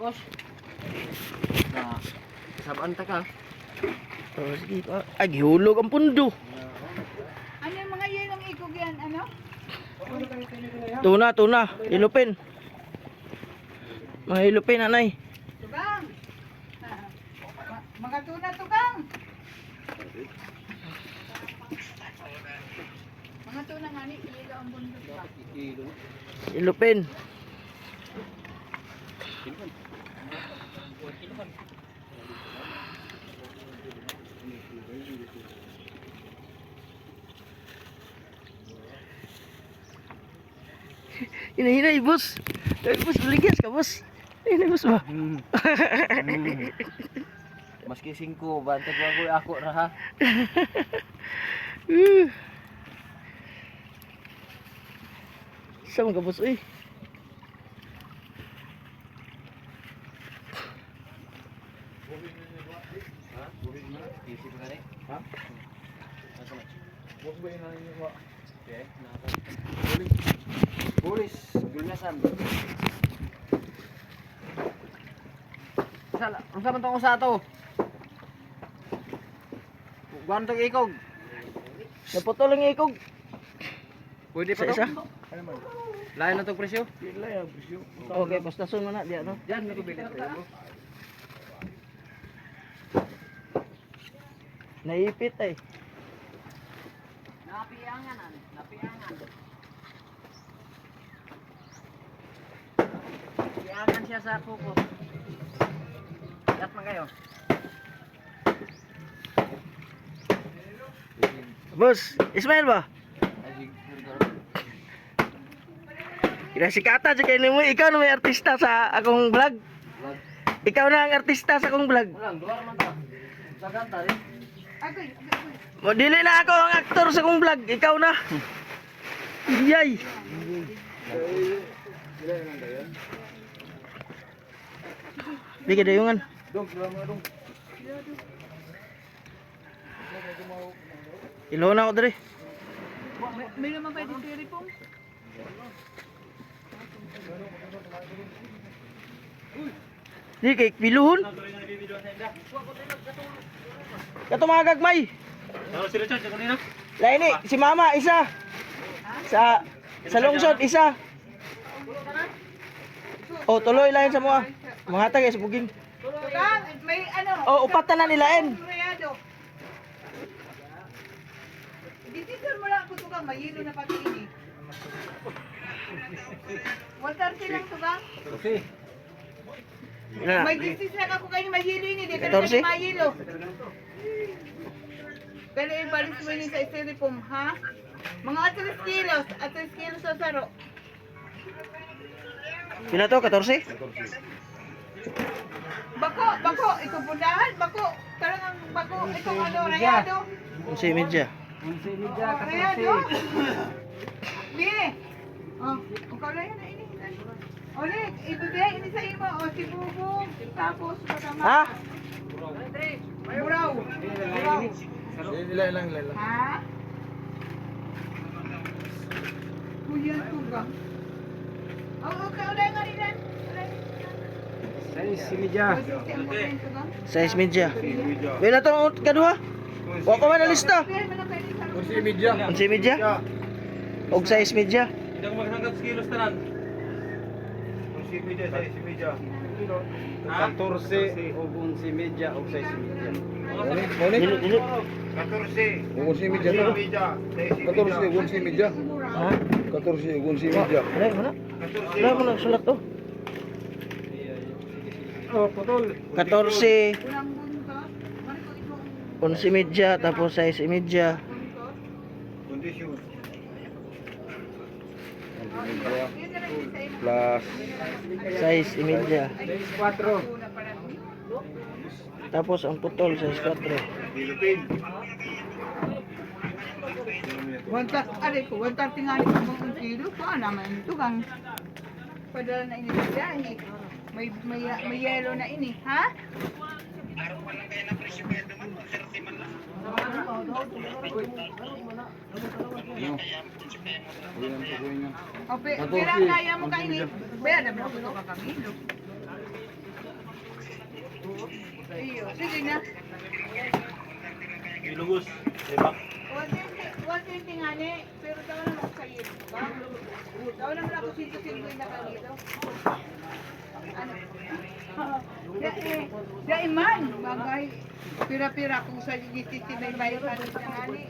Boss. Na, sabaan ta ka. Oh, sige pa. Ay, gihulog ang pundo. Ano yung mga yelong ikog yan? Ano? Tuna, tuna. Ilupin. Mga ilupin, anay. Tugang. Mga tuna tugang. Mga tuna nga ni yelo ang bundok ba? Ilupin. Hinahinay, boss. Ay, boss, ligas ka, boss. Hinay, boss ba? Maski singko, bantag ko ako ra ha. Uh. Saan ka, boss? Uy. Easy pa gani. Ha? Asa na? Boss ba yun nanin yung Okay, naka. Bulis, gulnasan. Sala, unsa man tong usa to? Tong ikog. Naputol ang ikog. Pwede pa Isa? Lain na tong presyo. Pila yung presyo. Okay, pastason mo na. Diyan, no? Diyan na ko bilit Naipit, eh. Napiangan an, napiangan. Napiangan siya sa kuko. Yat man kayo. Boss, Ismail ba? Kinasikata sa kayo mo. Ikaw na may artista sa akong vlog. Ikaw na ang artista sa akong vlog. Walang duwar man ta. Sa kanta rin. Mo dili na ako ang aktor sa akong vlog. Ikaw na. Yay. Ka dayungan. Dong, dong. Ilaw na ako diri. May, naman pwede tiri pong. Di kay piluhon. Kato mga gagmay. Lain ni si mama isa. Sa sa lungsod isa. Oh, tuloy lang sa mga. Mga tagay sa buging. May ano? Oh, upat na na nilain. Reyado. Ditisan mo lang ako tugang, may yelo na pati ini. 130 lang tugang. Okay. Na. May distance lang ako kayo may yelo ini, di ka 14? Yung balis mo yun sa styrofoam, ha? Mga 3 kilos, 3 kilos sa saro. Pila to 14? Bako, bako, ito bundahan, bako. Tarang ang bako, ito ano, rayado. Unsa medya? Unsi media Oh, rayado. Bie. Oh, ikaw lang yan na ini. Ulit, ibigay ini sa imo, o si Bubong, tapos kasama. Ha? Buraw. Buraw. Ilan lang, ilan lang. Ha? Kuya tugang. Oh, okay, ulay nga rin. Say si media. Okay. Okay. tugang. Size medya. Pila to kadua? Wa ko man lista. Pero man ang pwede sa Kursi media. Medya? Og size medya. Kursi media, size media. 14 o 11 media o 6 media. Moni, moni. Dili dili. 14. Kursi media to. 14, kursi media. Ha? 14, kursi media. Wala mo na. Wala mo na sulat to. Oh, putol. 14, unang bunto. Mari ko ito ang 11 medya tapos size medya. bunto. Condition. Yun na lang din sa imo. Plus. Size medya. 4. Pa lang. Tapos ang putol 4. Philippine. Wanta, aray ko, wanta tingali ko mga kilo ko, naman ito kang padala na ini biyahe. May, may, may yellow na ini, ha? O, pe, pera kaya mo kaini. Pera, na ko ka kamilo. Iyo, sige na. Ilugos. Diba? 120, 120 nga ni, pero daw naman ako sa'yo. Ba? Daw naman ako sito-sito yung nakalito. Ano? Ya, eh, ya iman, bagay. Pira-pira kung sa GTT may bayan ka nga ni.